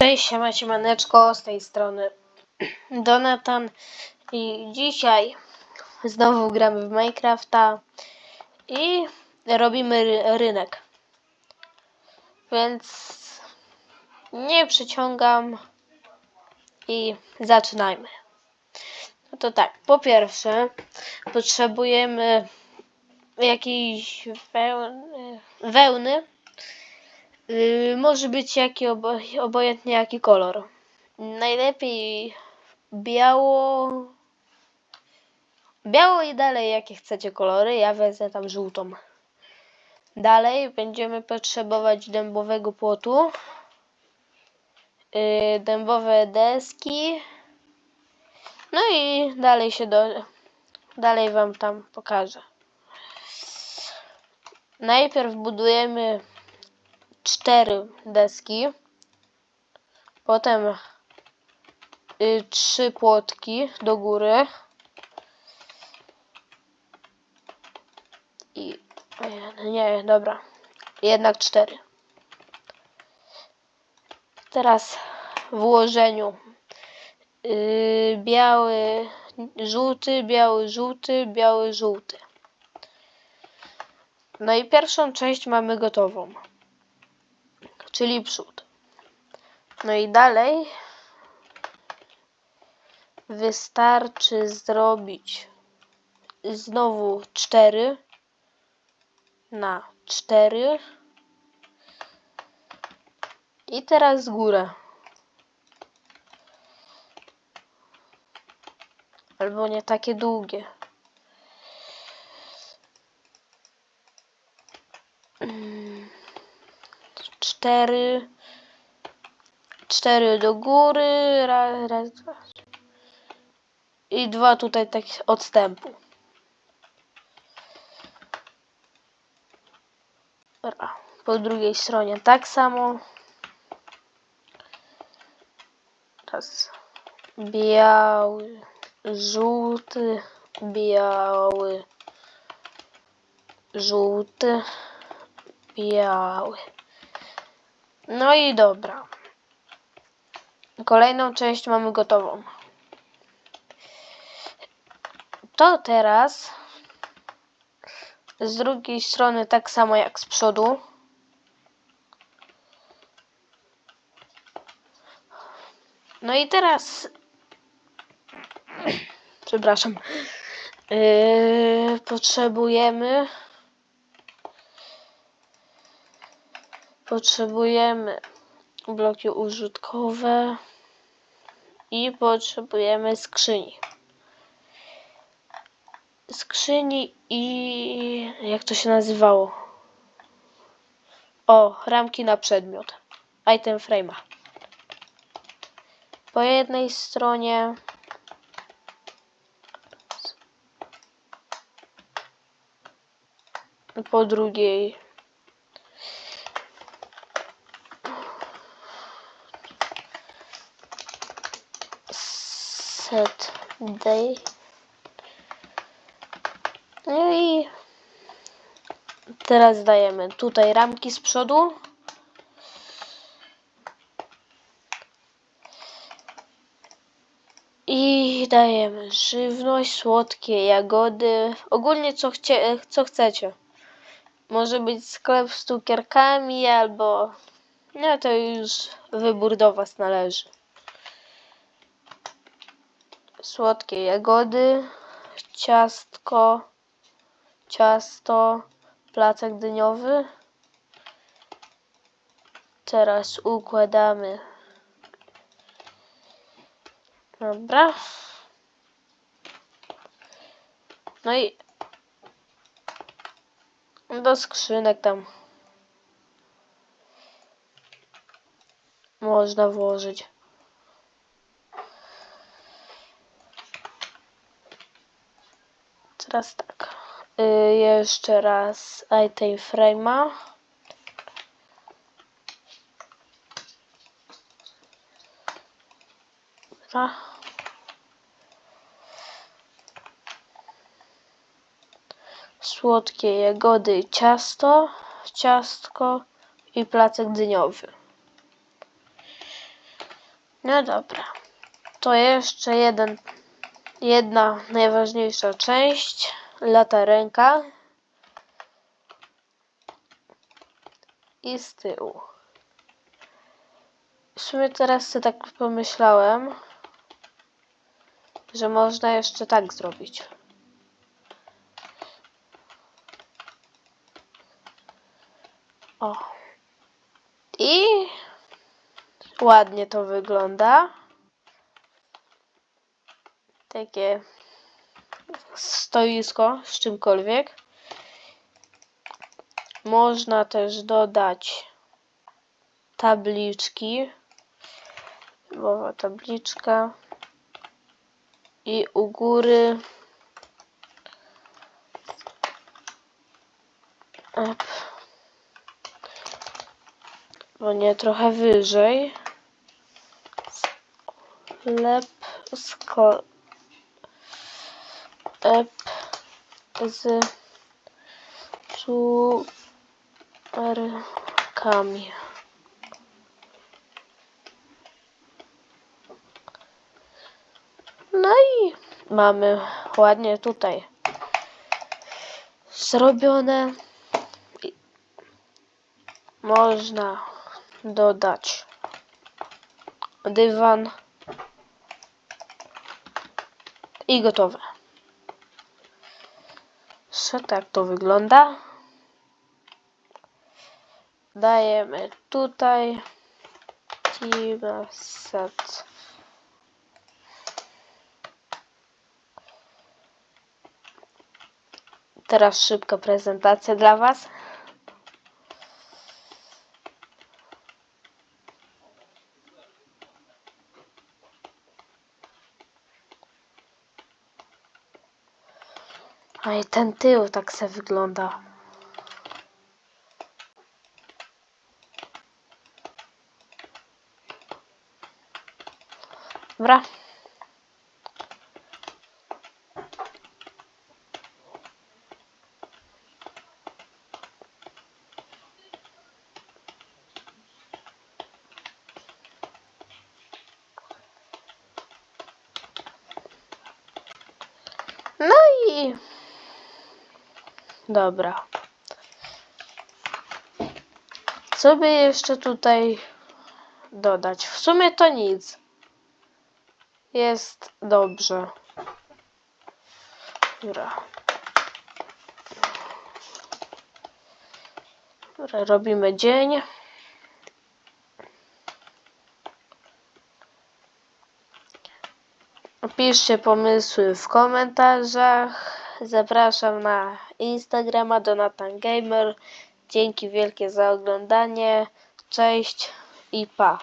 Cześć, siema, siemaneczko, z tej strony Donatan i dzisiaj znowu gramy w Minecrafta i robimy ry rynek. Więc nie przyciągam i zaczynajmy. No to tak, po pierwsze potrzebujemy jakiejś wełny Yy, może być jaki obo obojętnie jaki kolor. Najlepiej biało. Biało i dalej jakie chcecie kolory. Ja wezmę tam żółtą. Dalej będziemy potrzebować dębowego płotu. Yy, dębowe deski. No i dalej się do. Dalej wam tam pokażę. Najpierw budujemy cztery deski, potem y, trzy płotki do góry i nie, dobra, jednak cztery. Teraz w ułożeniu y, biały, żółty, biały, żółty, biały, żółty. No i pierwszą część mamy gotową czyli przód. No i dalej wystarczy zrobić znowu 4 na 4 i teraz górę. Albo nie takie długie. Cztery, cztery do góry, raz, raz, dwa. I dwa tutaj tak odstępu. Po drugiej stronie tak samo. Raz biały, żółty, biały, żółty, biały. No i dobra. Kolejną część mamy gotową. To teraz z drugiej strony tak samo jak z przodu. No i teraz przepraszam. Yy, potrzebujemy Potrzebujemy bloki użytkowe i potrzebujemy skrzyni. Skrzyni i jak to się nazywało? O, ramki na przedmiot. Item frame'a. Po jednej stronie po drugiej set day. No i teraz dajemy tutaj ramki z przodu. I dajemy żywność, słodkie jagody, ogólnie co, chcie, co chcecie. Może być sklep z cukierkami albo... No to już wybór do Was należy słodkie jagody, ciastko, ciasto, placek dyniowy. Teraz układamy. Dobra. No i do skrzynek tam można włożyć. Teraz tak. Y, jeszcze raz item frame'a. Dobra. Słodkie jagody ciasto, ciastko i placek dyniowy. No dobra. To jeszcze jeden, jedna najważniejsza część. Lata ręka. I z tyłu. W sumie teraz sobie tak pomyślałem, że można jeszcze tak zrobić. O. I ładnie to wygląda. Takie stoisko z czymkolwiek. Można też dodać tabliczki. Była tabliczka. I u góry. Op. Bo nie trochę wyżej. Sklep, sklep z cukierkami. No i mamy ładnie tutaj zrobione. Można dodać dywan i gotowe. Że tak to wygląda. Dajemy tutaj set. Teraz szybka prezentacja dla Was. A i ten tył tak se wygląda. Dobra. No i dobra. Co by jeszcze tutaj dodać? W sumie to nic. Jest dobrze. Dobra. Dobra, robimy dzień. Piszcie pomysły w komentarzach. Zapraszam na Instagrama Donatan Gamer. Dzięki wielkie za oglądanie. Cześć i pa.